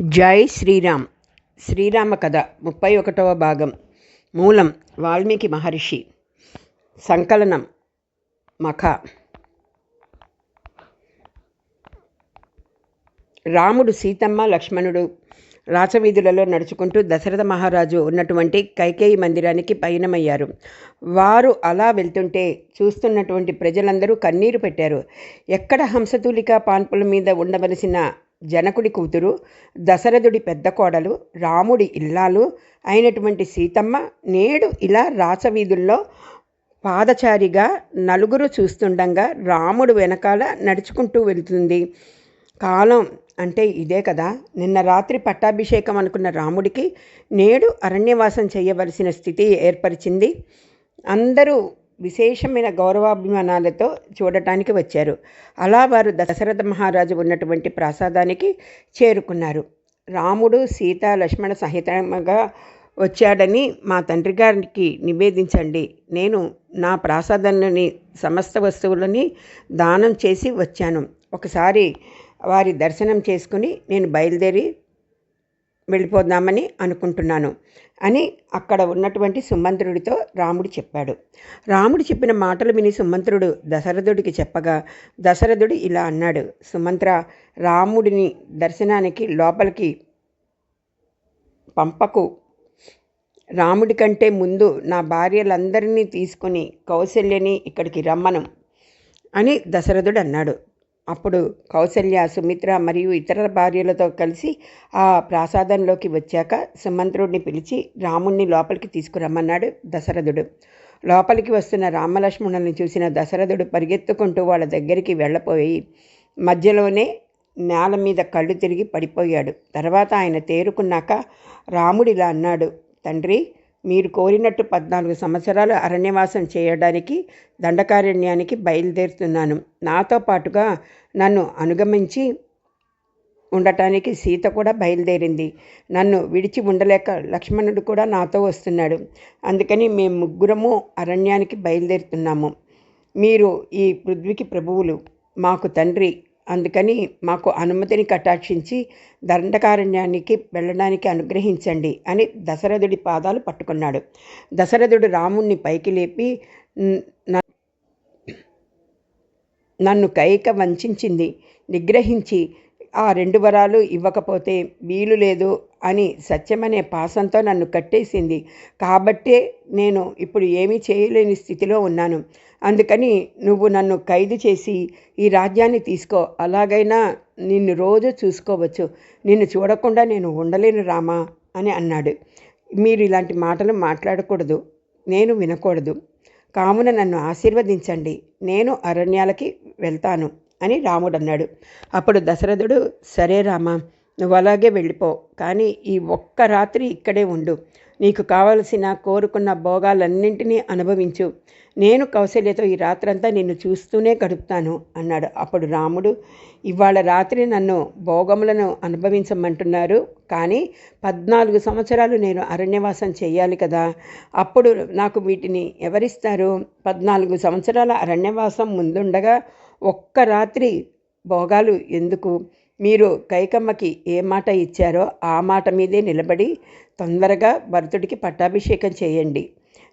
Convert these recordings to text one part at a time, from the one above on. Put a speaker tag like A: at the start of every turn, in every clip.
A: జై శ్రీరామ్. శ్రీరామ కథ ముప్పై ఒకటవ భాగం. మూలం వాల్మీకి మహర్షి. సంకలనం మఖ. రాముడు సీతమ్మ లక్ష్మణుడు రాచవీధులలో నడుచుకుంటూ దశరథ మహారాజు ఉన్నటువంటి కైకేయి మందిరానికి పయనమయ్యారు. వారు అలా వెళ్తుంటే చూస్తున్నటువంటి ప్రజలందరూ కన్నీరు పెట్టారు. ఎక్కడ హంసతూలిక పాన్పుల మీద ఉండవలసిన జనకుడి కూతురు దశరథుడి పెద్ద కోడలు రాముడి ఇల్లాలు అయినటువంటి సీతమ్మ నేడు ఇలా రాసవీధుల్లో పాదచారిగా నలుగురు చూస్తుండగా రాముడు వెనకాల నడుచుకుంటూ వెళ్తుంది. కాలం అంటే ఇదే కదా. నిన్న రాత్రి పట్టాభిషేకం అనుకున్న రాముడికి నేడు అరణ్యవాసం చేయవలసిన స్థితి ఏర్పరిచింది. అందరూ విశేషమైన గౌరవాభిమానాలతో చూడటానికి వచ్చారు. అలా వారు దశరథ మహారాజు ఉన్నటువంటి ప్రాసాదానికి చేరుకున్నారు. రాముడు సీత లక్ష్మణ సహితంగా వచ్చాడని మా తండ్రి గారికి నివేదించండి. నేను నా ప్రాసాదంలోని సమస్త వస్తువులని దానం చేసి వచ్చాను. ఒకసారి వారి దర్శనం చేసుకుని నేను బయలుదేరి వెళ్ళిపోదామని అనుకుంటున్నాను అని అక్కడ ఉన్నటువంటి సుమంత్రుడితో రాముడు చెప్పాడు. రాముడు చెప్పిన మాటలు విని సుమంత్రుడు దశరథుడికి చెప్పగా దశరథుడు ఇలా అన్నాడు సుమంత్ర రాముడిని దర్శనానికి లోపలికి పంపకు. రాముడి కంటే ముందు నా భార్యలందరినీ తీసుకుని కౌశల్యని ఇక్కడికి రమ్మను అని దశరథుడు అన్నాడు. అప్పుడు కౌసల్య సుమిత్ర మరియు ఇతర భార్యలతో కలిసి ఆ ప్రాసాదంలోకి వచ్చాక సుమంత్రుడిని పిలిచి రాముణ్ణి లోపలికి తీసుకురమ్మన్నాడు దశరథుడు. లోపలికి వస్తున్న రామలక్ష్మణుల్ని చూసిన దశరథుడు పరిగెత్తుకుంటూ వాళ్ళ దగ్గరికి వెళ్ళపోయి మధ్యలోనే నేల మీద కళ్ళు తిరిగి పడిపోయాడు. తర్వాత ఆయన తేరుకున్నాక రాముడిలా అన్నాడు తండ్రి మీరు కోరినట్టు పద్నాలుగు సంవత్సరాలు అరణ్యవాసం చేయడానికి దండకారణ్యానికి బయలుదేరుతున్నాను. నాతో పాటుగా నన్ను అనుగమించి ఉండటానికి సీత కూడా బయలుదేరింది. నన్ను విడిచి ఉండలేక లక్ష్మణుడు కూడా నాతో వస్తున్నాడు. అందుకని మేము ముగ్గురము అరణ్యానికి బయలుదేరుతున్నాము. మీరు ఈ పృథ్వీకి ప్రభువులు మాకు తండ్రి అందుకని మాకు అనుమతిని కటాక్షించి దండకారణ్యానికి వెళ్ళడానికి అనుగ్రహించండి అని దశరథుడి పాదాలు పట్టుకున్నాడు. దశరథుడు రాముణ్ణి పైకి లేపి నన్ను కైక వంచింది నిగ్రహించి ఆ రెండు వరాలు ఇవ్వకపోతే వీలు లేదు అని సత్యమనే పాసంతో నన్ను కట్టేసింది. కాబట్టే నేను ఇప్పుడు ఏమీ చేయలేని స్థితిలో ఉన్నాను. అందుకని నువ్వు నన్ను ఖైదు చేసి ఈ రాజ్యాన్ని తీసుకో. అలాగైనా నిన్ను రోజు చూసుకోవచ్చు. నిన్ను చూడకుండా నేను ఉండలేను రామా అని అన్నాడు. మీరు ఇలాంటి మాటలు మాట్లాడకూడదు. నేను వినకూడదు. కావున నన్ను ఆశీర్వదించండి. నేను అరణ్యాలకి వెళ్తాను అని రాముడు అన్నాడు. అప్పుడు దశరథుడు సరే రామా నువ్వు అలాగే వెళ్ళిపో. కానీ ఈ ఒక్క రాత్రి ఇక్కడే ఉండు. నీకు కావలసిన కోరుకున్న భోగాలన్నింటినీ అనుభవించు. నేను కౌశల్యతో ఈ రాత్రంతా నిన్ను చూస్తూనే గడుపుతాను అన్నాడు. అప్పుడు రాముడు ఇవాళ రాత్రి నన్ను భోగములను అనుభవించమంటున్నారు కానీ పద్నాలుగు సంవత్సరాలు నేను అరణ్యవాసం చేయాలి కదా. అప్పుడు నాకు వీటిని ఎవరిస్తారు? పద్నాలుగు సంవత్సరాల అరణ్యవాసం ముందుండగా ఒక్క రాత్రి భోగాలు ఎందుకు? మీరు కైకమ్మకి ఏ మాట ఇచ్చారో ఆ మాట మీదే నిలబడి తొందరగా భరతుడికి పట్టాభిషేకం చేయండి.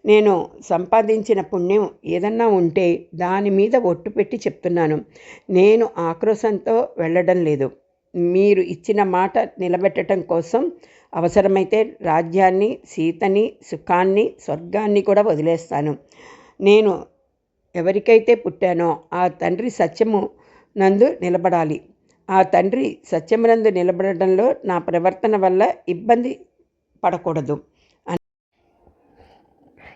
A: నేను సంపాదించిన పుణ్యం ఏదన్నా ఉంటే దాని మీద ఒట్టు పెట్టి చెప్తున్నాను. నేను ఆక్రోశంతో వెళ్ళడం లేదు. మీరు ఇచ్చిన మాట నిలబెట్టడం కోసం అవసరమైతే రాజ్యాన్ని సీతని సుఖాన్ని స్వర్గాన్ని కూడా వదిలేస్తాను. నేను ఎవరికైతే పుట్టానో ఆ తండ్రి సత్యము నందు నిలబడాలి. ఆ తండ్రి సత్యమునందు నిలబడడంలో నా ప్రవర్తన వల్ల ఇబ్బంది పడకూడదు.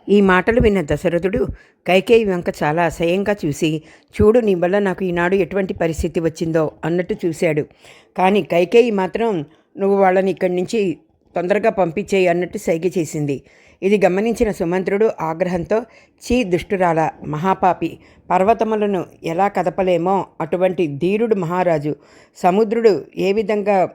A: ఈ మాటలు విన్న దశరథుడు కైకేయి వెంక చాలా అసహ్యంగా చూసి చూడు నీ వల్ల నాకు ఈనాడు ఎటువంటి పరిస్థితి వచ్చిందో అన్నట్టు చూశాడు. కానీ కైకేయి మాత్రం నువ్వు వాళ్ళని ఇక్కడి నుంచి తొందరగా పంపించేయి అన్నట్టు సైగ చేసింది. ఇది గమనించిన సుమంత్రుడు ఆగ్రహంతో చీ దుష్టురాల మహాపాపి పర్వతములను ఎలా కదపలేమో అటువంటి ధీరుడు మహారాజు. సముద్రుడు ఏ విధంగా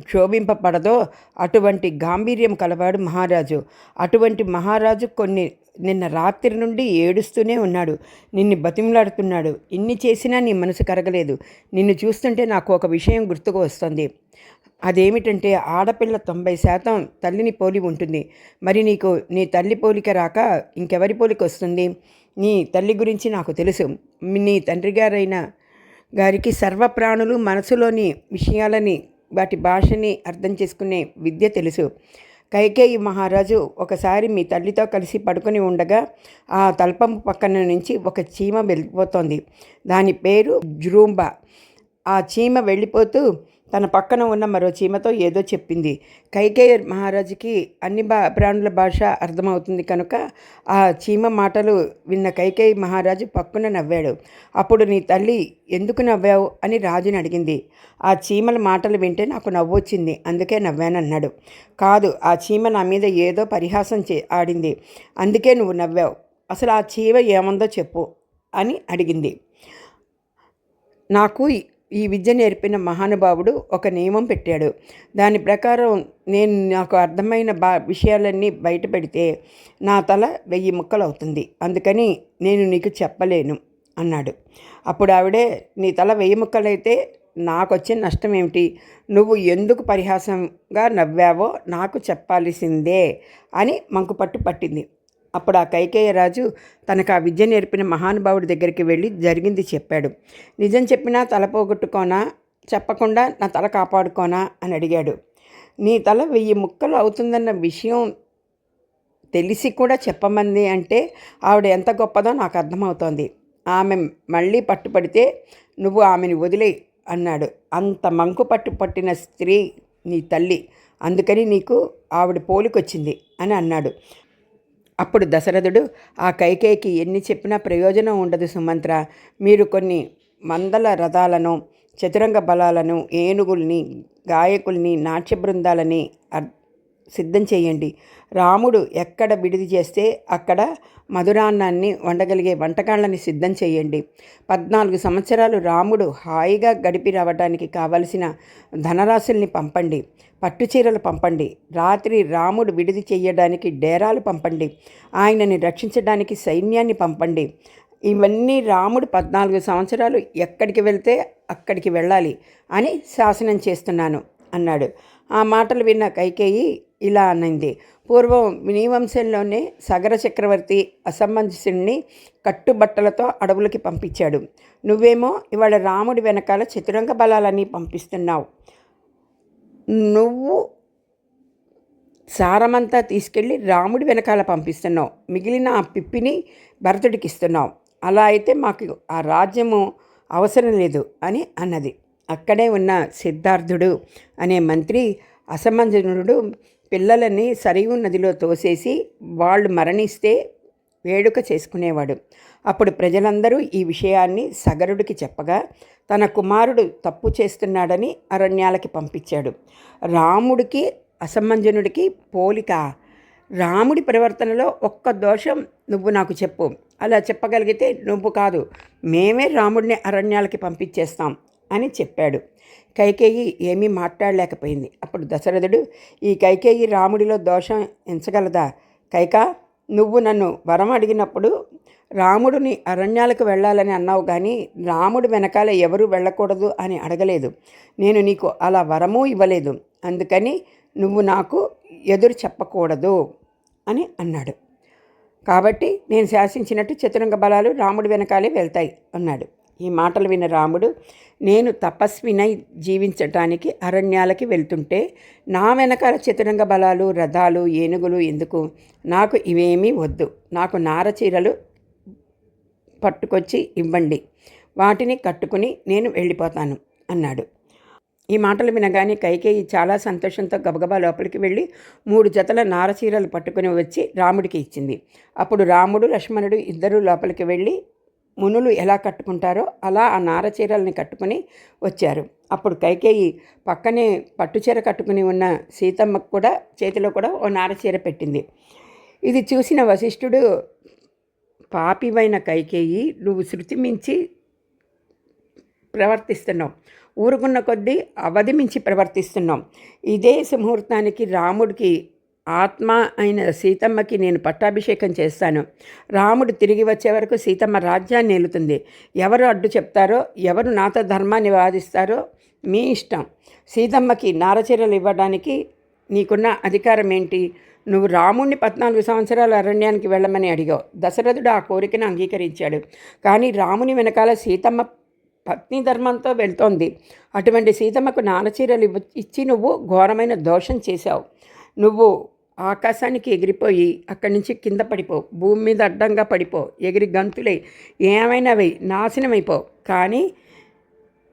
A: క్షోభింపబడదో అటువంటి గాంభీర్యం కలవాడు మహారాజు. అటువంటి మహారాజు కొన్ని నిన్న రాత్రి నుండి ఏడుస్తూనే ఉన్నాడు. నిన్ను బతిమలాడుతున్నాడు. ఇన్ని చేసినా నీ మనసు కరగలేదు. నిన్ను చూస్తుంటే నాకు ఒక విషయం గుర్తుకు వస్తుంది. అదేమిటంటే ఆడపిల్ల తొంభై శాతం తల్లిని పోలి ఉంటుంది. మరి నీకు నీ తల్లి పోలిక రాక ఇంకెవరి పోలిక వస్తుంది? నీ తల్లి గురించి నాకు తెలుసు. నీ తండ్రి గారైన గారికి సర్వప్రాణులు మనసులోని విషయాలని వాటి భాషని అర్థం చేసుకునే విద్య తెలుసు. కైకేయి మహారాజు ఒకసారి మీ తల్లితో కలిసి పడుకొని ఉండగా ఆ తల్పం పక్కన నుంచి ఒక చీమ వెళ్ళిపోతోంది దాని పేరు జ్రూంబ. ఆ చీమ వెళ్ళిపోతూ తన పక్కన ఉన్న మరో చీమతో ఏదో చెప్పింది. కైకేయ మహారాజుకి అన్ని బా ప్రాణుల భాష అర్థమవుతుంది కనుక ఆ చీమ మాటలు విన్న కైకేయి మహారాజు పక్కున నవ్వాడు. అప్పుడు నీ తల్లి ఎందుకు నవ్వావు అని రాజుని అడిగింది. ఆ చీమల మాటలు వింటే నాకు నవ్వు వచ్చింది అందుకే నవ్వానన్నాడు. కాదు ఆ చీమ నా మీద ఏదో పరిహాసం చే ఆడింది. అందుకే నువ్వు నవ్వావు. అసలు ఆ చీమ ఏముందో చెప్పు అని అడిగింది. నాకు ఈ విద్య నేర్పిన మహానుభావుడు ఒక నియమం పెట్టాడు. దాని ప్రకారం నేను నాకు అర్థమైన బా విషయాలన్నీ బయట పెడితే నా తల వెయ్యి ముక్కలు అవుతుంది. అందుకని నేను నీకు చెప్పలేను అన్నాడు. అప్పుడు ఆవిడే నీ తల వెయ్యి ముక్కలైతే నాకు వచ్చిన నష్టం ఏమిటి నువ్వు ఎందుకు పరిహాసంగా నవ్వావో నాకు చెప్పాల్సిందే అని మంకుపట్టు పట్టింది. అప్పుడు ఆ కైకేయరాజు తనకు ఆ విద్య నేర్పిన మహానుభావుడి దగ్గరికి వెళ్ళి జరిగింది చెప్పాడు. నిజం చెప్పినా తల పోగొట్టుకోనా? చెప్పకుండా నా తల కాపాడుకోనా? అని అడిగాడు. నీ తల వెయ్యి ముక్కలు అవుతుందన్న విషయం తెలిసి కూడా చెప్పమంది అంటే ఆవిడ ఎంత గొప్పదో నాకు అర్థమవుతోంది. ఆమె మళ్ళీ పట్టుపడితే నువ్వు ఆమెని వదిలే అన్నాడు. అంత మంకు పట్టు పట్టిన స్త్రీ నీ తల్లి. అందుకని నీకు ఆవిడ పోలికొచ్చింది అని అన్నాడు. అప్పుడు దశరథుడు ఆ కైకేయికి ఎన్ని చెప్పినా ప్రయోజనం ఉండదు సుమంత్ర. మీరు కొన్ని మందల రథాలను చతురంగ బలాలను ఏనుగుల్ని గాయకుల్ని నాట్య బృందాలని సిద్ధం చేయండి. రాముడు ఎక్కడ విడిది చేస్తే అక్కడ మధురాన్నాన్ని వండగలిగే వంటకాళ్ళని సిద్ధం చేయండి. పద్నాలుగు సంవత్సరాలు రాముడు హాయిగా గడిపి రావడానికి కావలసిన ధనరాశుల్ని పంపండి. పట్టుచీరలు పంపండి. రాత్రి రాముడు విడిది చేయడానికి డేరాలు పంపండి. ఆయనని రక్షించడానికి సైన్యాన్ని పంపండి. ఇవన్నీ రాముడు పద్నాలుగు సంవత్సరాలు ఎక్కడికి వెళ్తే అక్కడికి వెళ్ళాలి అని శాసనం చేస్తున్నాను అన్నాడు. ఆ మాటలు విన్న కైకేయి ఇలా అనింది. పూర్వం వినివంశంలోనే సగర చక్రవర్తి అసమంజసుని కట్టుబట్టలతో అడవులకి పంపించాడు. నువ్వేమో ఇవాళ రాముడి వెనకాల చతురంగ బలాలని పంపిస్తున్నావు. నువ్వు సారమంతా తీసుకెళ్ళి రాముడి వెనకాల పంపిస్తున్నావు. మిగిలిన ఆ పిప్పిని భరతుడికి ఇస్తున్నావు. అలా అయితే మాకు ఆ రాజ్యము అవసరం లేదు అని అన్నది. అక్కడే ఉన్న సిద్ధార్థుడు అనే మంత్రి అసమంజనుడు పిల్లలని సరియు నదిలో తోసేసి వాళ్ళు మరణిస్తే వేడుక చేసుకునేవాడు. అప్పుడు ప్రజలందరూ ఈ విషయాన్ని సగరుడికి చెప్పగా తన కుమారుడు తప్పు చేస్తున్నాడని అరణ్యాలకి పంపించాడు. రాముడికి అసమంజనుడికి పోలిక రాముడి ప్రవర్తనలో ఒక్క దోషం నువ్వు నాకు చెప్పు. అలా చెప్పగలిగితే నువ్వు కాదు. మేమే రాముడిని అరణ్యాలకి పంపించేస్తాం. అని చెప్పాడు. కైకేయి ఏమీ మాట్లాడలేకపోయింది. అప్పుడు దశరథుడు ఈ కైకేయి రాముడిలో దోషం ఎంచగలదా? కైకా నువ్వు నన్ను వరం అడిగినప్పుడు రాముడిని అరణ్యాలకు వెళ్ళాలని అన్నావు కానీ రాముడు వెనకాల ఎవరు వెళ్ళకూడదు అని అడగలేదు. నేను నీకు అలా వరమూ ఇవ్వలేదు. అందుకని నువ్వు నాకు ఎదురు చెప్పకూడదు అని అన్నాడు. కాబట్టి నేను శాసించినట్టు చతురంగ బలాలు రాముడి వెనకాలే వెళ్తాయి అన్నాడు. ఈ మాటలు విన్న రాముడు నేను తపస్వినై జీవించటానికి అరణ్యాలకి వెళ్తుంటే నా వెనకాల చతురంగ బలాలు రథాలు ఏనుగులు ఎందుకు? నాకు ఇవేమీ వద్దు. నాకు నారచీరలు పట్టుకొచ్చి ఇవ్వండి. వాటిని కట్టుకుని నేను వెళ్ళిపోతాను అన్నాడు. ఈ మాటలు వినగానే కైకేయి చాలా సంతోషంతో గబగబా లోపలికి వెళ్ళి మూడు జతల నారచీరలు పట్టుకుని వచ్చి రాముడికి ఇచ్చింది. అప్పుడు రాముడు లక్ష్మణుడు ఇద్దరూ లోపలికి వెళ్ళి మునులు ఎలా కట్టుకుంటారో అలా ఆ నార చీరల్ని కట్టుకుని వచ్చారు. అప్పుడు కైకేయి పక్కనే పట్టుచీర కట్టుకుని ఉన్న సీతమ్మకు కూడా చేతిలో కూడా ఓ నారచీర పెట్టింది. ఇది చూసిన వశిష్ఠుడు పాపివైన కైకేయి నువ్వు శృతి మించి ప్రవర్తిస్తున్నావు. ఊరుకున్న కొద్దీ అవధి మించి ప్రవర్తిస్తున్నాం ఇదే సుముహూర్తానికి రాముడికి ఆత్మ అయిన సీతమ్మకి నేను పట్టాభిషేకం చేస్తాను. రాముడు తిరిగి వచ్చే వరకు సీతమ్మ రాజ్యాన్ని నిలుతుంది ఎవరు అడ్డు చెప్తారో ఎవరు నాతో ధర్మాన్ని వాదిస్తారో మీ ఇష్టం. సీతమ్మకి నారచీరలు ఇవ్వడానికి నీకున్న అధికారం ఏంటి? నువ్వు రాముణ్ణి పద్నాలుగు సంవత్సరాలు అరణ్యానికి వెళ్ళమని అడిగావు. దశరథుడు ఆ కోరికను అంగీకరించాడు. కానీ రాముని వెనకాల సీతమ్మ పత్ని ధర్మంతో వెళ్తోంది. అటువంటి సీతమ్మకు నానచీరలు ఇవ్వ ఇచ్చి నువ్వు ఘోరమైన దోషం చేశావు. నువ్వు ఆకాశానికి ఎగిరిపోయి అక్కడి నుంచి కింద పడిపో. భూమి మీద అడ్డంగా పడిపో. ఎగిరి గంతులే ఏమైనా నాశనమైపో. కానీ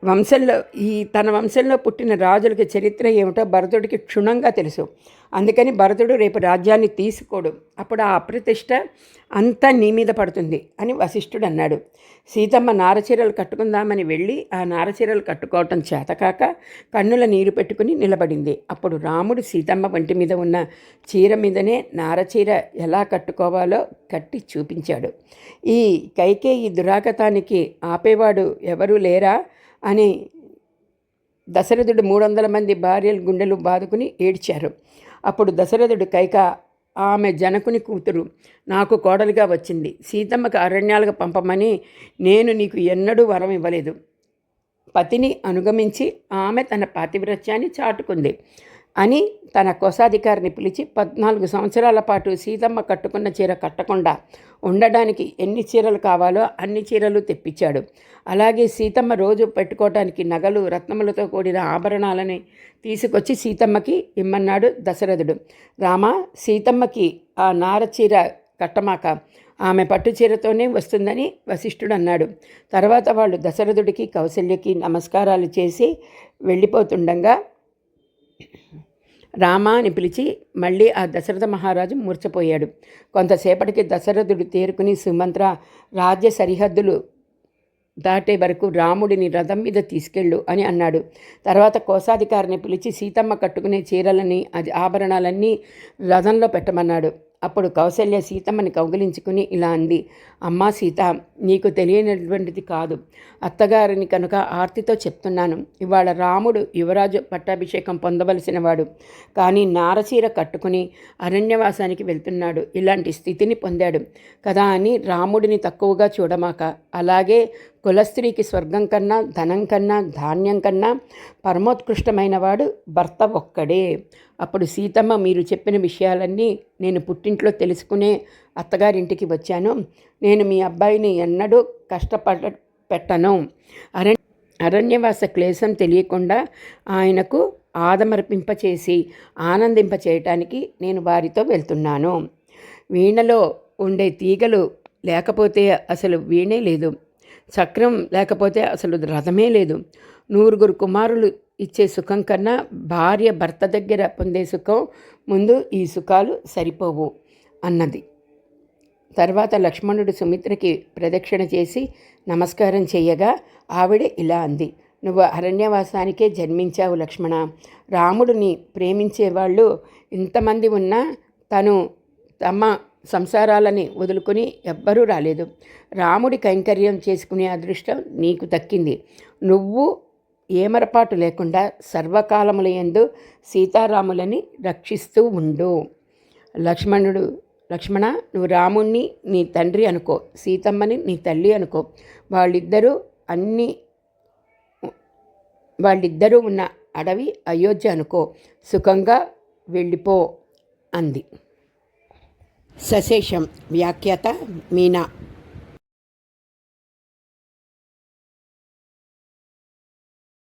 A: వంశంలో ఈ తన వంశంలో పుట్టిన రాజులకి చరిత్ర ఏమిటో భరతుడికి క్షుణ్ణంగా తెలుసు. అందుకని భరతుడు రేపు రాజ్యాన్ని తీసుకోడు. అప్పుడు ఆ అప్రతిష్ట అంతా నీ మీద పడుతుంది అని వశిష్ఠుడు అన్నాడు. సీతమ్మ నారచీరలు కట్టుకుందామని వెళ్ళి ఆ నారచీరలు కట్టుకోవటం చేతకాక కన్నుల నీరు పెట్టుకుని నిలబడింది. అప్పుడు రాముడు సీతమ్మ వంటి మీద ఉన్న చీర మీదనే నారచీర ఎలా కట్టుకోవాలో కట్టి చూపించాడు. ఈ కైకేయి దురాగతానికి ఆపేవాడు ఎవరూ లేరా? అని దశరథుడు మూడు వందల మంది భార్యల గుండెలు బాదుకుని ఏడ్చారు. అప్పుడు దశరథుడు కైక ఆమె జనకుని కూతురు నాకు కోడలిగా వచ్చింది. సీతమ్మకు అరణ్యాలకు పంపమని నేను నీకు ఎన్నడూ వరం ఇవ్వలేదు. పతిని అనుగమించి ఆమె తన పాతివ్రత్యాన్ని చాటుకుంది. అని తన కోశాధికారిని పిలిచి పద్నాలుగు సంవత్సరాల పాటు సీతమ్మ కట్టుకున్న చీర కట్టకుండా ఉండడానికి ఎన్ని చీరలు కావాలో అన్ని చీరలు తెప్పించాడు. అలాగే సీతమ్మ రోజు పెట్టుకోవడానికి నగలు రత్నములతో కూడిన ఆభరణాలని తీసుకొచ్చి సీతమ్మకి ఇమ్మన్నాడు దశరథుడు. రామ సీతమ్మకి ఆ నార చీర కట్టమాక ఆమె పట్టు చీరతోనే వస్తుందని వశిష్ఠుడు అన్నాడు. తర్వాత వాళ్ళు దశరథుడికి కౌశల్యకి నమస్కారాలు చేసి వెళ్ళిపోతుండగా రామా అని పిలిచి మళ్ళీ ఆ దశరథ మహారాజు మూర్చపోయాడు. కొంతసేపటికి దశరథుడు తేరుకుని సుమంత్ర రాజ్య సరిహద్దులు దాటే వరకు రాముడిని రథం మీద తీసుకెళ్ళు అని అన్నాడు. తర్వాత కోశాధికారిని పిలిచి సీతమ్మ కట్టుకునే చీరలని అది ఆభరణాలన్నీ రథంలో పెట్టమన్నాడు. అప్పుడు కౌశల్య సీతమ్మని కౌగిలించుకుని ఇలా అంది అమ్మా సీత నీకు తెలియనటువంటిది కాదు. అత్తగారిని కనుక ఆర్తితో చెప్తున్నాను. ఇవాళ రాముడు యువరాజు పట్టాభిషేకం పొందవలసినవాడు. కానీ నారచీర కట్టుకుని అరణ్యవాసానికి వెళ్తున్నాడు. ఇలాంటి స్థితిని పొందాడు. కదా అని రాముడిని తక్కువగా చూడమాక అలాగే కులస్త్రీకి స్వర్గం కన్నా ధనం కన్నా ధాన్యం కన్నా పరమోత్కృష్టమైన వాడు భర్త ఒక్కడే. అప్పుడు సీతమ్మ మీరు చెప్పిన విషయాలన్నీ నేను పుట్టింట్లో తెలుసుకునే అత్తగారింటికి వచ్చాను. నేను మీ అబ్బాయిని ఎన్నడూ కష్టపడ పెట్టను అరణ్య అరణ్యవాస క్లేశం తెలియకుండా ఆయనకు ఆదమర్పింపచేసి ఆనందింప చేయటానికి నేను వారితో వెళ్తున్నాను. వీణలో ఉండే తీగలు లేకపోతే అసలు వీణే లేదు. చక్రం లేకపోతే అసలు రథమే లేదు. నూరుగురు కుమారులు ఇచ్చే సుఖం కన్నా భార్య భర్త దగ్గర పొందే సుఖం ముందు ఈ సుఖాలు సరిపోవు అన్నది. తర్వాత లక్ష్మణుడు సుమిత్రకి ప్రదక్షిణ చేసి నమస్కారం చేయగా ఆవిడ ఇలా అంది నువ్వు అరణ్యవాసానికే జన్మించావు లక్ష్మణ. రాముడిని ప్రేమించేవాళ్ళు ఇంతమంది ఉన్నా తను తమ సంసారాలని వదులుకొని ఎవ్వరూ రాలేదు. రాముడి కైంకర్యం చేసుకునే అదృష్టం నీకు దక్కింది. నువ్వు ఏమరపాటు లేకుండా సర్వకాలముల యందు సీతారాములని రక్షిస్తూ ఉండు. లక్ష్మణుడు లక్ష్మణ నువ్వు రాముణ్ణి నీ తండ్రి అనుకో సీతమ్మని నీ తల్లి అనుకో. వాళ్ళిద్దరూ అన్ని వాళ్ళిద్దరూ ఉన్న అడవి అయోధ్య అనుకో. సుఖంగా వెళ్ళిపో అంది. సశేషం వ్యాఖ్యాత మీనా.